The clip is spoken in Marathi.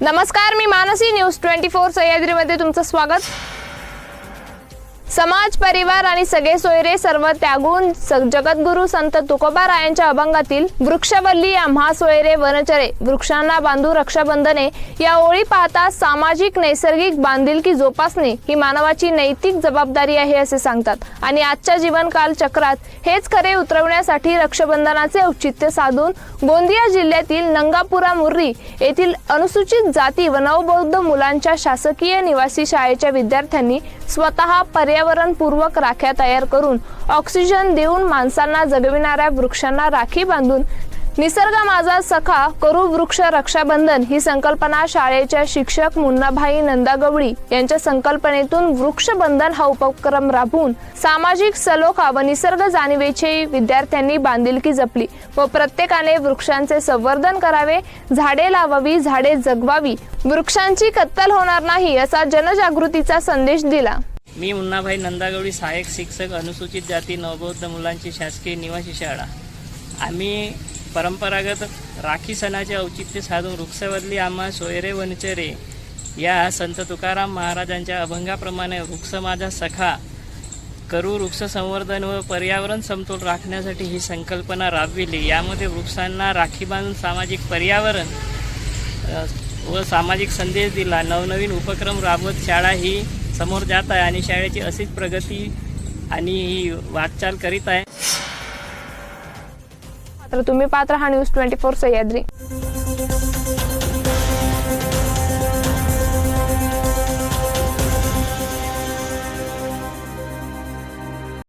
नमस्कार मी मानसी न्यूज ट्वेंटी फोर सह्याद्रीमध्ये तुमचं स्वागत. समाज परिवार आणि सगळे सोयरे सर्व त्यागून जगद्गुरु संत तुकोबारायांच्या अभंगातील वृक्षवल्ली आम्हा सोयरे वनचरे वृक्षांना बांधू रक्षाबंधने या ओळी पाहता सामाजिक नैसर्गिक बांधिलकी जोपासणे ही मानवाची नैतिक जबाबदारी आहे असे सांगतात. आणि आजच्या जीवनकाल चक्रात हेच खरे उतरवण्यासाठी रक्षाबंधनाचे औचित्य साधून गोंदिया जिल्ह्यातील नंगापुरा मुर्री येथील अनुसूचित जाती व नवबौद्ध मुलांच्या शासकीय निवासी शाळेच्या विद्यार्थ्यांनी स्वतः पर्यावरणपूर्वक राख्या तयार करून ऑक्सिजन देऊन माणसांना जगविणाऱ्या वृक्षांना राखी बांधून निसर्ग माझा सखा करू वृक्ष रक्षाबंधन ही संकल्पना शाळेच्या शिक्षक मुन्नाभाई नंदागवळी यांच्या संकल्पनेतून वृक्षबंधन हा उपक्रम राबवून सामाजिक सलोखा व निसर्ग जाणीवेची विद्यार्थ्यांनी बांधिलकी जपली व प्रत्येकाने वृक्षांचे संवर्धन करावे झाडे लावावी झाडे जगवावी वृक्षांची कत्तल होणार नाही असा जनजागृतीचा संदेश दिला. मी मुन्नाभाई नंदागवडी सहाय्यक शिक्षक अनुसूचित जाती नवबौद्ध मुलांची शासकीय निवासी शाळा. आम्ही परंपरागत राखी सणाचे औचित्य साधून वृक्षवदली आम्हा सोयरे वनचरे या संत तुकाराम महाराजांच्या अभंगाप्रमाणे वृक्ष माझा सखा करू वृक्ष संवर्धन व पर्यावरण समतोल राखण्यासाठी ही संकल्पना राबविली. यामध्ये वृक्षांना राखी बांधून सामाजिक पर्यावरण व सामाजिक संदेश दिला. नवनवीन उपक्रम राबवत शाळा ही समोर जात आहे आणि शाळेची अशीच प्रगती आणि ही वाटचाल करीत आहे. मात्र तुम्ही पात्र हा न्यूज ट्वेंटी फोर सह्याद्री.